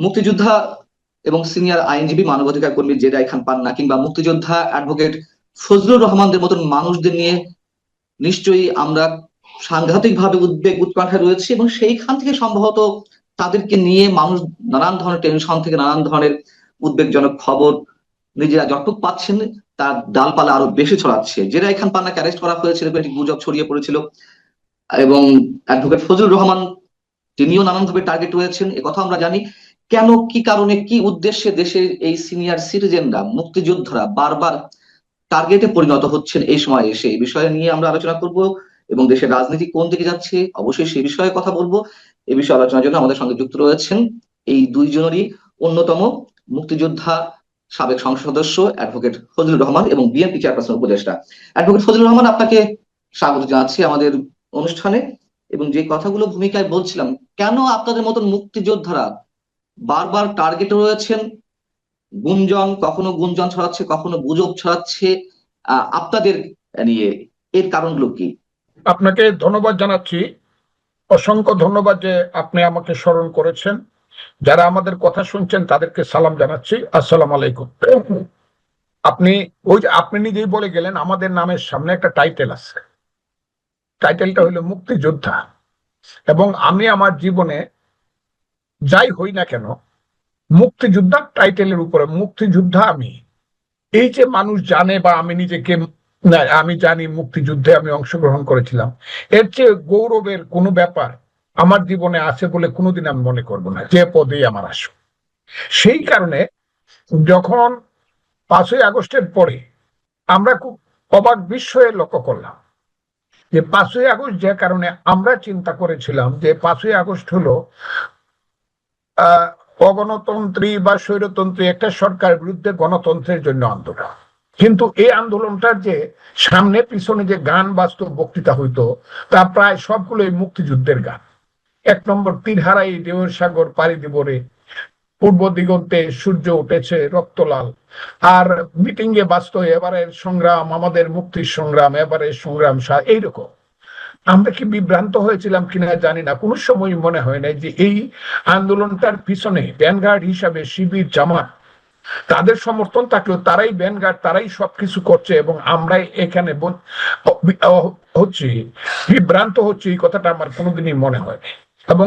মুক্তিযোদ্ধা এবং সিনিয়র আইনজীবী মানবাধিকার কর্মী জেদাই খান পান্না কিংবা মুক্তিযোদ্ধা অ্যাডভোকেট ফজলুর রহমানদের মতন মানুষদের নিয়ে নিশ্চয়ই আমরা সাংঘাতিকভাবে উদ্বেগ উৎকণ্ঠায় রয়েছে এবং সেইখান থেকে সম্ভবত তাদেরকে নিয়ে মানুষ নানান ধরনের টেনশন থেকে নানান ধরনের উদ্বেগজনক খবর নিজেরা যতটুক পাচ্ছেন তার ডালপালা আরও বেশি ছড়াচ্ছে। জেরাই খান পান্নাকে অ্যারেস্ট করা হয়েছিল একটি গুজব ছড়িয়ে পড়েছিল এবং অ্যাডভোকেট ফজলুর রহমান তিনিও নানানভাবে টার্গেট রয়েছেন কথা আমরা জানি। কেন, কি কারণে, কি উদ্দেশ্যে দেশের এই সিনিয়র সিটিজেনরা মুক্তিযোদ্ধারা বারবার টার্গেটে পরিণত হচ্ছেন এই সময় এসে? এই বিষয়ে নিয়ে আমরা আলোচনা করব এবং দেশের রাজনীতি কোন দিকে যাচ্ছে, অবশ্যই সেই বিষয়ে কথা বলব। এই বিষয়ে আলোচনার জন্য আমাদের সঙ্গে যুক্ত রয়েছেন এই দুইজনেরই অন্যতম মুক্তিযোদ্ধা সাবেক সংসদ সদস্য অ্যাডভোকেট ফজলুর রহমান এবং বিএনপি চেয়ারপারসন উপদেষ্টা। অ্যাডভোকেট ফজলুর রহমান, আপনাকে স্বাগত জানাচ্ছি আমাদের অনুষ্ঠানে এবং যে কথাগুলো ভূমিকায় বলছিলাম, কেন আপনাদের মতন মুক্তিযোদ্ধারা বারবার টার্গেটে রয়েছেন। গুঞ্জন, কখনো গুঞ্জন ছড়াচ্ছে, কখনো গুজব ছড়াচ্ছে। আপনাদের নিয়ে এর কারণগুলো কি? আপনাকে ধন্যবাদ জানাচ্ছি। অসংখ্য ধন্যবাদ যে আপনি আমাকে স্মরণ করেছেন। যারা আমাদের কথা শুনছেন, তাদেরকে সালাম জানাচ্ছি। আসসালাম আলাইকুম। আপনি ওই যে আপনি নিজেই বলে গেলেন, আমাদের নামের সামনে একটা টাইটেল আছে। টাইটেলটা হলো মুক্তিযোদ্ধা। এবং আমি আমার জীবনে যাই হই না কেন মুক্তিযোদ্ধা টাইটেলের উপরে, মুক্তিযোদ্ধা আমি। এই যে মানুষ জানে বা আমি নিজেকে আমি জানি মুক্তিযুদ্ধে আমি অংশগ্রহণ করেছিলাম, এর চেয়ে গৌরবের কোনো ব্যাপার আমার জীবনে আছে বলে কোনোদিন আমি মনে করব না, যে পদেই আমার আসুক সেই কারণে যখন পাঁচই আগস্টের পরে আমরা খুব অবাক বিস্ময়ে লক্ষ্য করলাম যে পাঁচই আগস্ট যে কারণে আমরা চিন্তা করেছিলাম যে পাঁচই আগস্ট হলো অগণতন্ত্রী বা স্বৈরতন্ত্রী একটা সরকার বিরুদ্ধে গণতন্ত্রের জন্য আন্দোলন। কিন্তু এই আন্দোলনটার যে সামনে পিছনে যে গান বাস্তব বক্তৃতা হইতো, তা প্রায় সবগুলোই মুক্তিযুদ্ধের গান। এক নম্বর তীরহারাই দেওয়ের সাগর পাড়ি দিবরে পূর্ব দিগন্তে সূর্য উঠেছে রক্তলাল। আর মিটিং এ বাস্ত এবারের সংগ্রাম, আমাদের মুক্তির সংগ্রাম, এবারের সংগ্রাম এইরকম। আমরা কি বিভ্রান্ত হয়েছিলাম কিনা জানি না। কোনো সময় মনে হয় নাই যে এই আন্দোলনটার পিছনে ব্যানগার্ড হিসাবে শিবির, জামাত, তাদের সমর্থন থাকলেও তারাই ব্যানগার্ড তারাই সবকিছু করছে এবং আমরাই এখানে হচ্ছি, বিভ্রান্ত হচ্ছে, এই কথাটা আমার কোনোদিনই মনে হয় নাই। এবং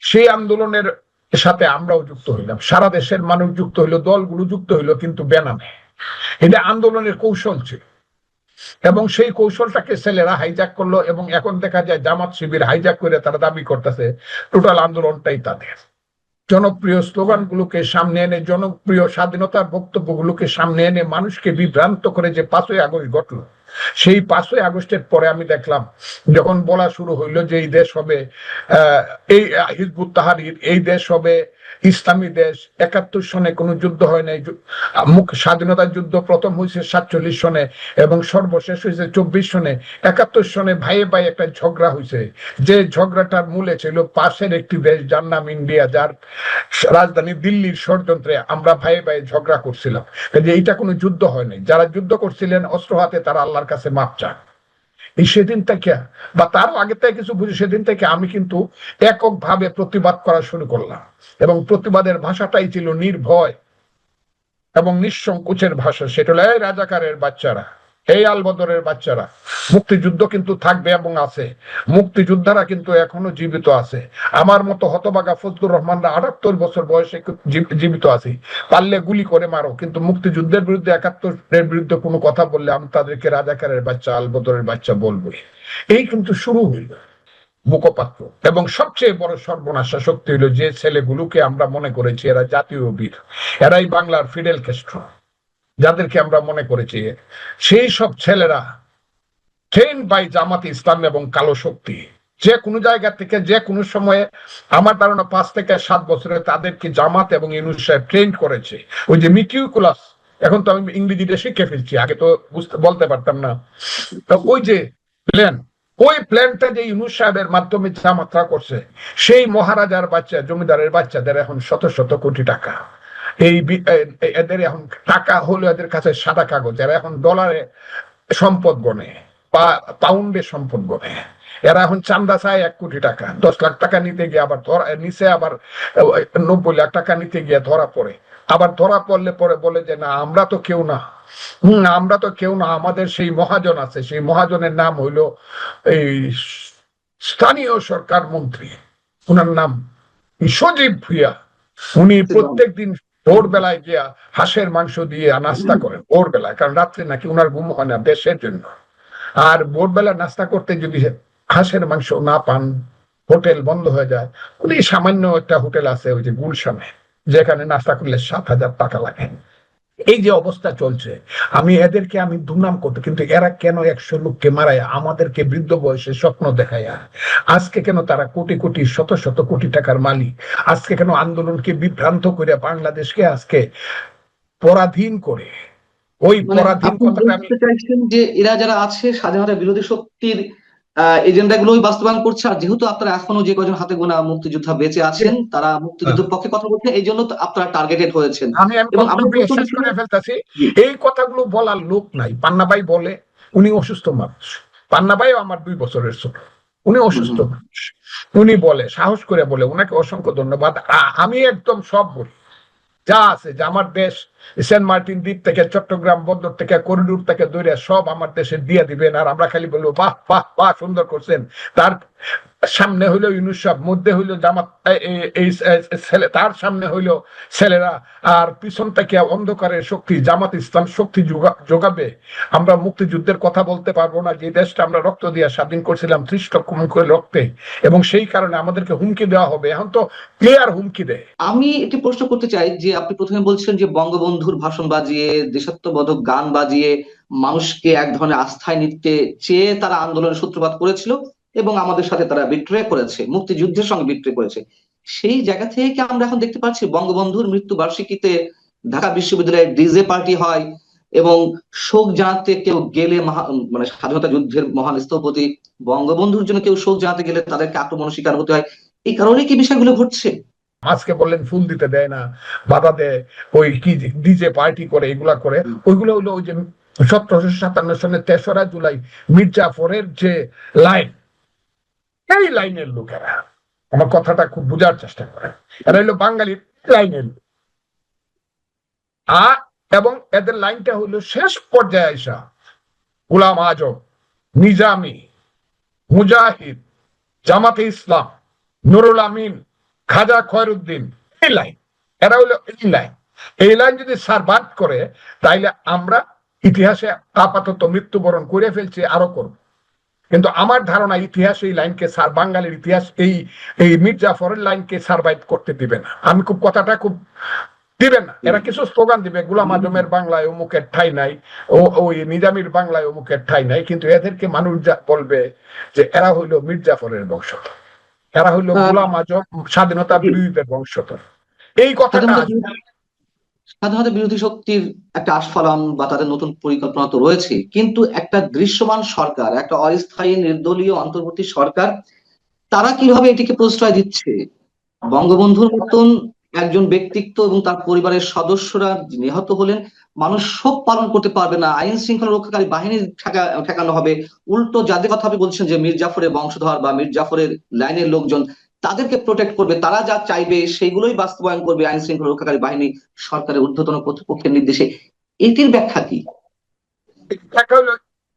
সেই আন্দোলনের সাথে আমরাও যুক্ত হইলাম। সারা দেশের মানুষ যুক্ত হইল, দলগুলো যুক্ত হইল, কিন্তু বেনামে এটা আন্দোলনের কৌশল ছিল। এবং সেই কৌশলটাকে ছেলেরা হাইজ্যাক করল এবং এখন দেখা যায় জামাত শিবির হাইজ্যাক করে তারা দাবি করতেছে টোটাল আন্দোলনটাই তাদের। জনপ্রিয় স্লোগানগুলোকে সামনে এনে জনপ্রিয় স্বাধীনতার বক্তব্যগুলোকে সামনে এনে মানুষকে বিভ্রান্ত করে যে পাঁচই আগস্ট ঘটলো। সেই পাঁচই আগস্টের পরে আমি দেখলাম যখন বলা শুরু হইল যে এই দেশ হবে আহ, এই হিজবুত তাহারির এই দেশ হবে ইসলামী দেশ, একাত্তর সনে কোনো যুদ্ধ হয় নাই। স্বাধীনতার যুদ্ধ প্রথম হয়েছে সাতচল্লিশ সনে এবং সর্বশেষ হয়েছে চব্বিশ সনে। একাত্তর সনে ভাইয়ে ভাই একটা ঝগড়া হয়েছে যে ঝগড়াটার মূলে ছিল পাশের একটি দেশ যার নাম ইন্ডিয়া, যার রাজধানী দিল্লির ষড়যন্ত্রে আমরা ভাইয়ে ভাইয়ে ঝগড়া করছিলাম। যে এইটা কোনো যুদ্ধ হয় নাই। যারা যুদ্ধ করছিলেন অস্ত্র হাতে তারা আল্লাহর কাছে মাপ চান এই সেদিন থেকে বা তার আগে থেকে কিছু বুঝি, সেদিন থেকে আমি কিন্তু এককভাবে প্রতিবাদ করা শুরু করলাম। এবং প্রতিবাদের ভাষাটাই ছিল নির্ভয় এবং নিঃসংকোচের ভাষা। সেটা রাজাকারের বাচ্চারা এই আলবদরের বাচ্চারা, মুক্তিযুদ্ধ কিন্তু থাকবে এবং আছে। মুক্তিযোদ্ধারা কিন্তু এখনও জীবিত আছে। আমার মতো হতবাগা ফজলুর রহমানরা আটাত্তর বছর বয়সে জীবিত আছি। পারলে গুলি করে মারো, কিন্তু মুক্তিযুদ্ধের বিরুদ্ধে একাত্তরের বিরুদ্ধে কোনো কথা বললে আমি তাদেরকে রাজাকারের বাচ্চা, আলবদরের বাচ্চা বলবোই। এই কিন্তু শুরু হইল। মুখপাত্র। এবং সবচেয়ে বড় সর্বনাশা শক্তি হলো যে ছেলেগুলোকে আমরা মনে করেছি এরা জাতীয় বীর। এরাই বাংলার ফিডেল ক্যাস্ট্রো যাদেরকে আমরা মনে করেছি, সেই সব ছেলেরা ট্রেন বাই জামাত ইসলাম এবং কালো শক্তি। যে কোনো জায়গা থেকে, যে কোনো সময়ে, আমার ধারণা পাঁচ থেকে সাত বছরে তাদেরকে জামাত এবং ইউনুস সাহেব ট্রেন করেছে। ওই যে মিটিউকুলাস এখন তো আমি ইংরেজিতে শিখে ফেলছি, আগে তো বুঝতে, বলতে পারতাম না। তো ওই যে প্ল্যান ওই প্ল্যানটা যে ইউনুস সাহেবের মাধ্যমে জামাতরা করছে, সেই মহারাজার বাচ্চা, জমিদারের বাচ্চাদের এখন শত শত কোটি টাকা। এই এদের এখন টাকা হলো এদের কাছে সাদা কাগজ। এরা এখন ডলারে সম্পদ গণে বা পাউন্ডে সম্পদ গণে এরা এখন চান্দা চায় এক কোটি টাকা। দশ লাখ টাকা নিতে গিয়ে আবার ধরা নিচে আবার নব্বই লাখ টাকা নিতে গিয়ে ধরা পড়ে। আবার ধরা পড়লে পরে বলে যে না আমরা তো কেউ না। হম আমরা তো কেউ না। আমাদের সেই মহাজন আছে। সেই মহাজনের নাম হইল এই স্থানীয় সরকার মন্ত্রী। ওনার নাম সজীব ভুইয়া। উনি প্রত্যেক দিন ভোর বেলায় গিয়া হাঁসের মাংস দিয়ে নাস্তা করেন ভোর বেলায় কারণ রাত্রে নাকি ওনার ঘুম হয় না দেশের জন্য। আর ভোরবেলা নাস্তা করতে যদি হাঁসের মাংস না পান, হোটেল বন্ধ হয়ে যায় উনি সামান্য একটা হোটেল আছে ওই যে গুলশানে, যেখানে নাস্তা করলে সাত হাজার টাকা লাগে। এই যে অবস্থা চলছে আমি এদেরকে আমি দুর্নাম করতে কিন্তু এরা কেন একশো লোককে মারায় আমাদেরকে বৃদ্ধ বয়সে স্বপ্ন দেখায়? আজকে কেন তারা কোটি কোটি শত শত কোটি টাকার মালিক? আজকে কেন আন্দোলনকে বিভ্রান্ত করে বাংলাদেশকে আজকে পরাধীন করে? ওই মানে পরাধীন কথাটা আমি যে এরা যারা আছে স্বাধীনতা বিরোধী শক্তির এজেন্ডা গুলোই বাস্তবায়ন করছে। আর যেহেতু আপনারা এখনও যে কজন হাতে গোনা মুক্তিযোদ্ধা বেঁচে আছেন তারা মুক্তিযুদ্ধের পক্ষে কথা এই জন্য তো আপনারা টার্গেটেড হয়েছেন। এই কথাগুলো বলার লোক নাই। পান্নাবাই বলে উনি অসুস্থ মানুষ। পান্নাবাইও আমার দুই বছরের ছোট। উনি অসুস্থ মানুষ। উনি বলে সাহস করে বলে উনাকে অসংখ্য ধন্যবাদ। আমি একদম সব বলি। যা আছে, যে আমার দেশ, সেন্ট মার্টিন দ্বীপ থেকে চট্টগ্রাম বন্দর থেকে করিডোর থেকে দৌড়ে সব আমার দেশে দিয়ে দিবেন। আর আমরা খালি বলব, বাহ বাহ বাহ, সুন্দর করছেন। তার সামনে হইল ইউনুস মধ্যে হইল জামাত এই ছেলে, তার সামনে হইল ছেলেরা, আর পিছন থেকে অন্ধকারের শক্তি, জামাত ইসলাম শক্তি যোগাবে। আমরা মুক্তিযুদ্ধের কথা বলতে পারব না, যে দেশটা আমরা রক্ত দিয়ে স্বাধীন করছিলাম, ত্রিশ লক্ষ রক্তে। এবং সেই কারণে আমাদেরকে হুমকি দেওয়া হবে। এখন তো ক্লিয়ার হুমকি দেয়। আমি একটি প্রশ্ন করতে চাই, যে আপনি প্রথমে বলছিলেন যে বঙ্গবন্ধুর ভাষণ বাজিয়ে, দেশাত্মবোধক গান বাজিয়ে মানুষকে এক ধরনের আস্থায় নিতে চেয়ে তারা আন্দোলনের সূত্রপাত করেছিল। এবং আমাদের সাথে তারা বিক্রয় করেছে মুক্তিযুদ্ধের সঙ্গে বিট্রে করেছে। সেই জায়গা থেকে কি আমরা এখন দেখতে পাচ্ছি বঙ্গবন্ধুর মৃত্যু বার্ষিকীতে ঢাকা বিশ্ববিদ্যালয়ে ডিজে পার্টি হয় এবং শোক জানাতে কেউ গেলে মানে স্বাধীনতা যুদ্ধের মহান স্থপতি বঙ্গবন্ধুর জন্য কেউ শোক জানাতে গেলে তাদেরকে আক্রমণ শিকার হতে হয়। এই কারণে কি বিষয়গুলো ঘটছে? আজকে বললেন ফুল দিতে দেয় না বাধা দেয় ওই কি ডিজে পার্টি করে এগুলা করে। ওইগুলো হলো ওই যে সতেরোশো সাতান্ন সনের তেসরা জুলাই মির্জাফরের যে লাইন এই লাইনের লোকেরা। আমার কথাটা খুব বোঝার চেষ্টা করে। এরা হলো বাঙালির লাইনের লোক। আ এবং এদের লাইনটা হলো শেষ পর্যায়ে আসা গুলাম আজম, নিজামি, মুজাহিদ, জামাতে ইসলাম, নুরুল আমিন, খাজা খয়রুদ্দিন, এই লাইন। এরা হলো এই লাইন। এই লাইন যদি সার্ভাইভ করে, তাইলে আমরা ইতিহাসে আপাতত মৃত্যুবরণ করে ফেলছি, আরও করব। কিন্তু আমার ধারণা ইতিহাস এই লাইনকে সার বাঙালির ইতিহাস এই এই মির্জাফরের লাইনকে সার্ভাইভ করতে দিবে না। আমি খুব কথাটা খুব দিবে না। এরা কিছু স্লোগান দিবে গুলাম আজমের বাংলায় অমুকের ঠাই নাই ও ওই নিজামির বাংলায় অমুকের ঠাই নাই। কিন্তু এদেরকে মানুষ যা বলবে যে এরা হইল মির্জাফরের বংশধর। এরা হইল গুলাম আজম স্বাধীনতা বিরোধীদের বংশধর। এই কথাটা স্বাধীনতা বিরোধী- শক্তির একটা আস্ফালন বা তাদের নতুন পরিকল্পনা তো রয়েছে, কিন্তু একটা দৃশ্যমান সরকার, একটা অস্থায়ী নির্দলীয় অন্তর্বর্তী সরকার, তারা কীভাবে এটিকে প্রশ্রয় দিচ্ছে? বঙ্গবন্ধুর মতন একজন ব্যক্তিত্ব এবং তার পরিবারের সদস্যরা নিহত হলেন, মানুষ শোক পালন করতে পারবে না, আইন শৃঙ্খলা রক্ষাকারী বাহিনী ঠেকা- ঠেকানো হবে। উল্টো যাদের কথা আপনি বলছেন যে মীর জাফরের বংশধর বা মীর জাফরের লাইনের লোকজন তাদেরকে প্রোটেক্ট করবে, তারা যা চাইবে সেগুলোই বাস্তবায়ন করবে আইন শৃঙ্খলা রক্ষাকারী বাহিনী সরকারের ঊর্ধ্বতন কর্তৃপক্ষের নির্দেশে। এটির ব্যাখ্যা কি?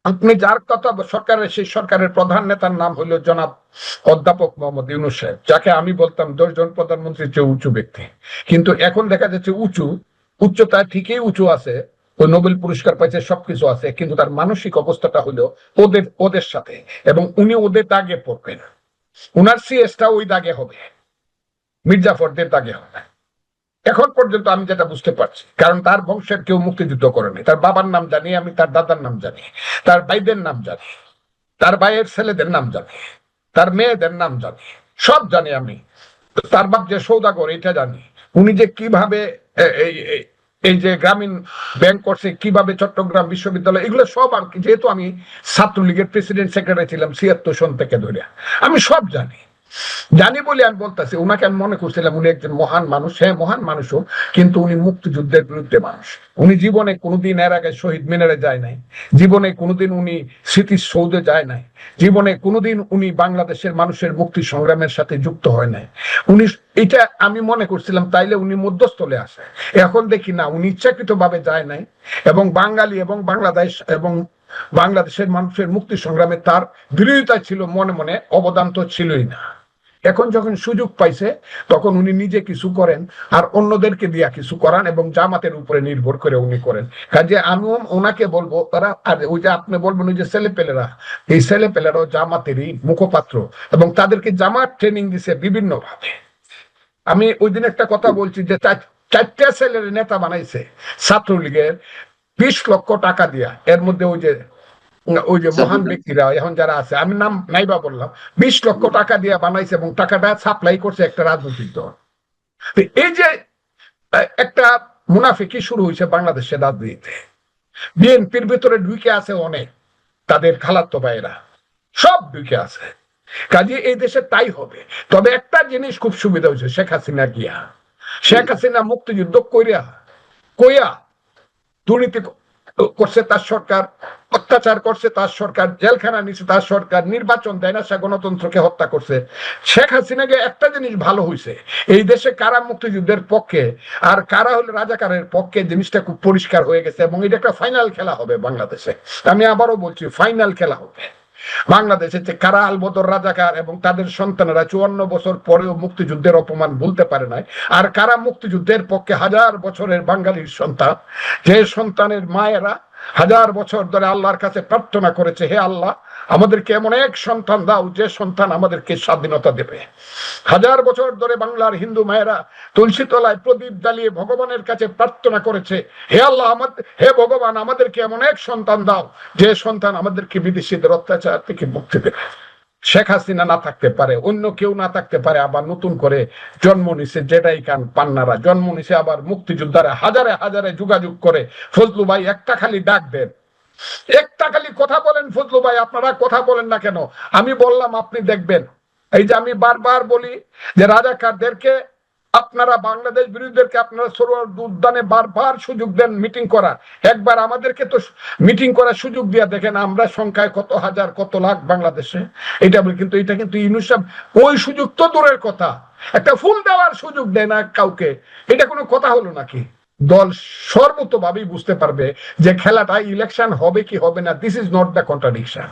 আপনি যার কথা সরকারের, সেই সরকারের প্রধান নেতার নাম হলো জনাব অধ্যাপক মোহাম্মদ ইউনুস সাহেব, যাকে আমি বলতাম দশজন প্রধানমন্ত্রীর চেয়ে উঁচু ব্যক্তি। কিন্তু এখন দেখা যাচ্ছে উঁচু, উচ্চতা ঠিকই উঁচু আছে ওই নোবেল পুরস্কার পাইছে, সবকিছু আছে, কিন্তু তার মানসিক অবস্থাটা হলো ওদের ওদের সাথে এবং উনি ওদের দাগে পড়বেন। উনার সিএসটা ওই দাগে হবে। মির্জাফরদের দাগে হবে। এখন পর্যন্ত আমি যেটা বুঝতে পারছি, কারণ তার বংশের কেউ মুক্তিযুদ্ধ করেনি। তার বাবার নাম জানি, আমি তার দাদার নাম জানি, তার ভাইদের নাম জানি, তার ভাইয়ের ছেলেদের নাম জানি, তার মেয়েদের নাম জানি, সব জানি আমি। তার বাপ যে সৌদাগর, এটা জানি। উনি যে কীভাবে এই- যে গ্রামীণ ব্যাংক করছে, কীভাবে চট্টগ্রাম বিশ্ববিদ্যালয়, এগুলো সব কি, যেহেতু আমি ছাত্রলীগের প্রেসিডেন্ট সেক্রেটারি ছিলাম ছিয়াত্তর সন থেকে ধরে। আমি সব জানি। জানি বলে আমি বলতেছি উনাকে আমি মনে করছিলাম উনি একজন মহান মানুষ। হ্যাঁ মহান মানুষও, কিন্তু উনি মুক্তিযুদ্ধের বিরুদ্ধে মানুষ। উনি জীবনে কোনোদিন এর আগে শহীদ মিনারে যায় নাই। জীবনে কোনোদিন উনি স্মৃতির সৌধে যায় নাই। জীবনে কোনোদিন উনি বাংলাদেশের মানুষের মুক্তি সংগ্রামের সাথে যুক্ত হয় নাই। উনি এটা আমি মনে করছিলাম, তাইলে উনি মধ্যস্থলে আসে এখন দেখি না, উনি ইচ্ছাকৃত ভাবে যায় নাই এবং বাঙালি এবং বাংলাদেশ এবং বাংলাদেশের মানুষের মুক্তি সংগ্রামে তার বিরোধিতা ছিল, মনে মনে অবদান তো ছিলই না। এখন যখন সুযোগ পাইছে, তখন উনি নিজে কিছু করেন আর অন্যদেরকে দিয়া কিছু করান এবং জামাতের উপরে নির্ভর করে উনি করেন। কাজে আমিও ওনাকে বলব, তারা আর ওই যে আপনি বলবেন ওই যে ছেলেপেলেরা, এই ছেলেপেলেরাও জামাতেরই মুখপাত্র এবং তাদেরকে জামাত ট্রেনিং দিছে বিভিন্ন ভাবে আমি ওই দিন একটা কথা বলছি যে চার- চারটা ছেলের নেতা বানাইছে, ছাত্রলীগের বিশ লক্ষ টাকা দিয়া। এর মধ্যে ওই যে ওই যে মহান ব্যক্তিরা এখন যারা আছে আমি নাম নাইবা বললাম বিশ লক্ষ টাকা দিয়ে বানাইছে এবং টাকাটা সাপ্লাই করছে একটা রাজনৈতিক দল। এই যে একটা মুনাফিকি শুরু হয়েছে বাংলাদেশের রাজনীতিতে। বিএনপির ভিতরে ঢুকে আছে অনেক তাদের খালাত্ত ভাইয়েরা সব ঢুকে আছে। কাজে এই দেশে তাই হবে। তবে একটা জিনিস খুব সুবিধা হয়েছে শেখ হাসিনা গিয়া। শেখ হাসিনা মুক্তিযুদ্ধ কইরা কইয়া দুর্নীতি করছে তার সরকার অত্যাচার করছে, তার সরকার জেলখানা নিচ্ছে তার সরকার নির্বাচন দেয় না, সে গণতন্ত্রকে হত্যা করছে। শেখ হাসিনাকে একটা জিনিস ভালো হয়েছে এই দেশে কারা মুক্তিযুদ্ধের পক্ষে, আর কারা হলে রাজাকারের পক্ষে, জিনিসটা খুব পরিষ্কার হয়ে গেছে, এবং এটা একটা ফাইনাল খেলা হবে বাংলাদেশে। আমি আবারও বলছি ফাইনাল খেলা হবে। বাংলাদেশে যে কারা আলবদর রাজাকার এবং তাদের সন্তানেরা চুয়ান্ন বছর পরেও মুক্তিযুদ্ধের অপমান ভুলতে পারে নাই, আর কারা মুক্তিযুদ্ধের পক্ষে হাজার বছরের বাঙালির সন্তান, যে সন্তানের মায়েরা হাজার বছর ধরে আল্লাহর কাছে প্রার্থনা করেছে, হে আল্লাহ, আমাদেরকে এমন এক সন্তান দাও যে সন্তান আমাদেরকে স্বাধীনতা দেবে। হাজার বছর ধরে বাংলার হিন্দু মায়েরা তুলসী তলায় প্রদীপ জ্বালিয়ে ভগবানের কাছে প্রার্থনা করেছে, হে আল্লাহ আমাদের হে ভগবান, আমাদেরকে এমন এক সন্তান দাও যে সন্তান আমাদেরকে বিদেশিদের অত্যাচার থেকে মুক্তি দেবে। শেখ হাসিনা না থাকতে পারে, অন্য কেউ না থাকতে পারে, আবার নতুন করে জন্ম নিছে জেডাই কান পান্নারা। জন্ম নিছে আবার মুক্তিযোদ্ধারা হাজারে হাজারে যোগাযোগ করে, ফজলু ভাই একটা খালি ডাক দেন। একটা খালি কথা বলেন ফজলু ভাই, আপনারা কথা বলেন না কেন? আমি বললাম, আপনি দেখবেন। এই যে আমি বারবার বলি যে রাজাকারদেরকে আপনারা বাংলাদেশ বিরোধীদেরকে আপনারা সরোয়ার উদ্যানে বারবার সুযোগ দেন মিটিং করার। একবার আমাদেরকে তো মিটিং করার সুযোগ দিয়া দেখেন আমরা সংখ্যায় কত হাজার, কত লাখ বাংলাদেশে। এটা বলি কিন্তু এটা কিন্তু ইউনুসাব ওই সুযোগ তো দূরের কথা। একটা ফুল দেওয়ার সুযোগ দেয় না কাউকে। এটা কোনো কথা হলো নাকি? দল সর্বতভাবেই বুঝতে পারবে যে খেলাটা ইলেকশন হবে কি হবে না this is not the contradiction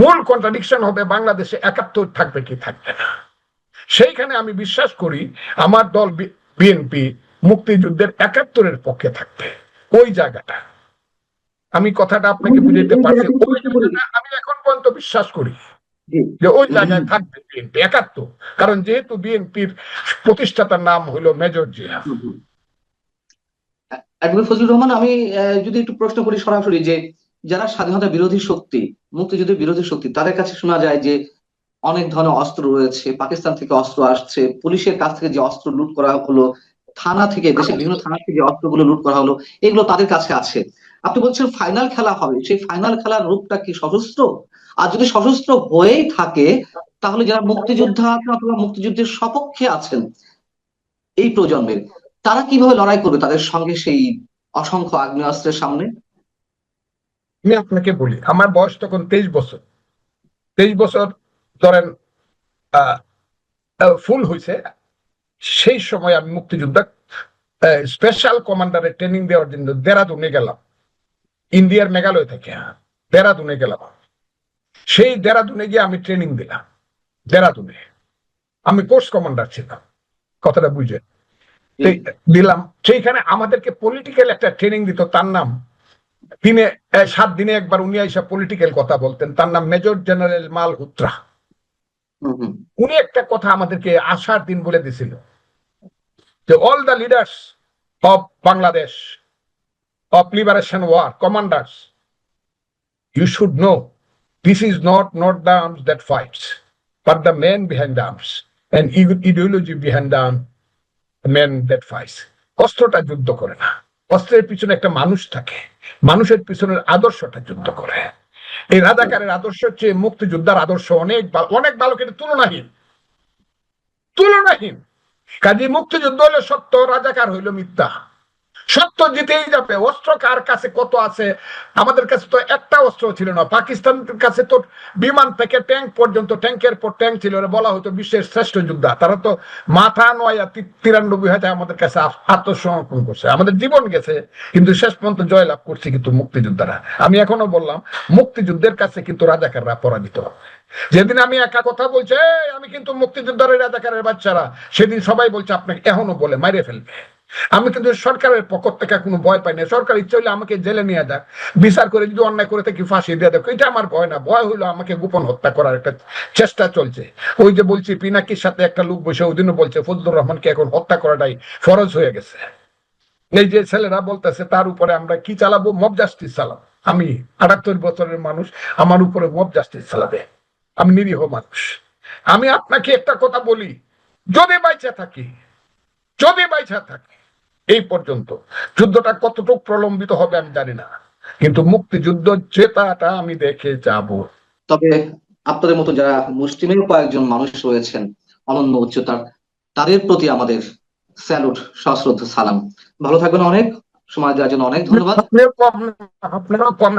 মূল কন্ট্রাডিকশন হবে বাংলাদেশে একাত্তর থাকবে কি থাকবে না। সেইখানে আমি বিশ্বাস করি আমার দল বিএনপি মুক্তিযুদ্ধের একাত্তরের পক্ষে থাকবে। ওই জায়গাটা। আমি কথাটা আপনাকে বুঝাইতে পারছি। আমি এখন পর্যন্ত বিশ্বাস করি। যে ওই জায়গায় থাকবে বিএনপি একাত্তর। কারণ যেহেতু বিএনপির প্রতিষ্ঠাতার নাম হলো মেজর জিয়া। অ্যাডভোকেট ফজলুর রহমান আমি যদি একটু প্রশ্ন করি সরাসরি যে যারা স্বাধীনতা বিরোধী শক্তি মুক্তিযুদ্ধের বিরোধী শক্তি তাদের কাছে শোনা যায় যে অনেক ধরনের অস্ত্র রয়েছে, পাকিস্তান থেকে অস্ত্র আসছে, পুলিশের কাছ থেকে যে অস্ত্র লুট করা হলো, থানা থেকে, দেশের বিভিন্ন থানা থেকে যে অস্ত্রগুলো লুট করা হলো, এগুলো তাদের কাছে আছে। আপনি বলছেন ফাইনাল খেলা হবে, সেই ফাইনাল খেলার রূপটা কি সশস্ত্র? আর যদি সশস্ত্র হয়েই থাকে, তাহলে যারা মুক্তিযোদ্ধা আছেন অথবা মুক্তিযুদ্ধের সপক্ষে আছেন, এই প্রজন্মের, তারা কীভাবে লড়াই করবে তাদের সঙ্গে সেই অসংখ্য আগ্নেয়াস্ত্রের সামনে? আমি আপনাকে বলি, আমার বয়স তখন তেইশ বছর। তেইশ বছর ধরেন ফুল হয়েছে সেই সময় আমি মুক্তিযোদ্ধা স্পেশাল কমান্ডারের ট্রেনিং দেওয়ার জন্য দেরাদুনে গেলাম। ইন্ডিয়ার মেঘালয় থেকে দেরাদুনে গেলাম। সেই দেরাদুনে গিয়ে আমি ট্রেনিং দিলাম দেরাদুনে। আমি কোর্স কমান্ডার ছিলাম কথাটা বুঝে। দিলাম। সেইখানে আমাদেরকে পলিটিক্যাল একটা ট্রেনিং দিত তার নাম দিনে সাত দিনে একবার উনি এসে পলিটিক্যাল কথা বলতেন তার নাম মেজর জেনারেল মালহোত্রা। উনি একটা কথা আমাদেরকে আশার দিন বলে দিছিল। যে all the leaders of Bangladesh of liberation war commanders you should know this is not not the arms that fights but the man behind the arms and ideology behind the man that fights অস্ত্রটা যুদ্ধ করে না। অস্ত্রের পিছনে একটা মানুষ থাকে। মানুষের পিছনের আদর্শটা যুদ্ধ করে। এই রাজাকারের আদর্শ হচ্ছে মুক্তিযোদ্ধার আদর্শ অনেক অনেক ভালো, কিন্তু তুলনাহীন। তুলনাহীন। কাজী মুক্তিযুদ্ধ হলো সত্য, রাজাকার হইল মিথ্যা। সত্য জিতেই যাবে। অস্ত্র কার কাছে কত আছে? আমাদের কাছে তো একটা অস্ত্র ছিল না। পাকিস্তানের কাছে তো বিমান থেকে ট্যাঙ্ক পর্যন্ত, ট্যাঙ্কের পর ট্যাঙ্ক ছিল বলা হতো বিশ্বের শ্রেষ্ঠ যোদ্ধা। তারা তো মাথা নয় তিরানব্বই হাজার আমাদের কাছে আত্মসমর্পণ করছে। আমাদের জীবন গেছে, কিন্তু শেষ পর্যন্ত জয়লাভ করছে কিন্তু মুক্তিযোদ্ধারা। আমি এখনও বললাম, মুক্তিযুদ্ধের কাছে কিন্তু রাজাকাররা পরাজিত। যেদিন আমি একা কথা বলছে আমি কিন্তু মুক্তিযোদ্ধারের রাজাকারের বাচ্চারা। সেদিন সবাই বলছে, আপনাকে এখনও বলে মাইরে ফেলবে। আমি কিন্তু সরকারের পক্ষ থেকে কোনো ভয় পাই না, সরকার ইচ্ছে হলে আমাকে জেলে নিয়ে যাক। বিচার করে যদি অন্যায় করে থাকি, ফাঁসি দিয়ে দেখ। এটা আমার ভয় না। ভয় হইল আমাকে গোপন হত্যা করার একটা চেষ্টা চলছে। ওই যে বলছি, পিনাকির সাথে একটা লোক বসে ওই দিনও বলছে, ফজলুর রহমানকে এখন হত্যা করাটাই ফরজ হয়ে গেছে। এই যে ছেলেরা বলতেছে, তার উপরে আমরা কি চালাবো? মব জাস্টিস চালাবো। আমি আটাত্তর বছরের মানুষ, আমার উপরে মব জাস্টিস চালাবে। আমি নিরীহ মানুষ। আমি আপনাকে একটা কথা বলি, যদি বাইচা থাকি, যদি বাইচা থাকি এই পর্যন্ত। যুদ্ধটা কতটুকু প্রলম্বিত হবে আমি জানি না। কিন্তু মুক্তিযুদ্ধ জেতাটা আমি দেখে যাব। তবে আপনাদের মতো যারা মুসলিমের কয়েকজন মানুষ রয়েছেন অনন্য উচ্চতার তাদের প্রতি আমাদের স্যালুট সশ্রদ্ধ সালাম। ভালো থাকবেন অনেক। সময় দেওয়ার জন্য অনেক ধন্যবাদ। আপনারাও কম।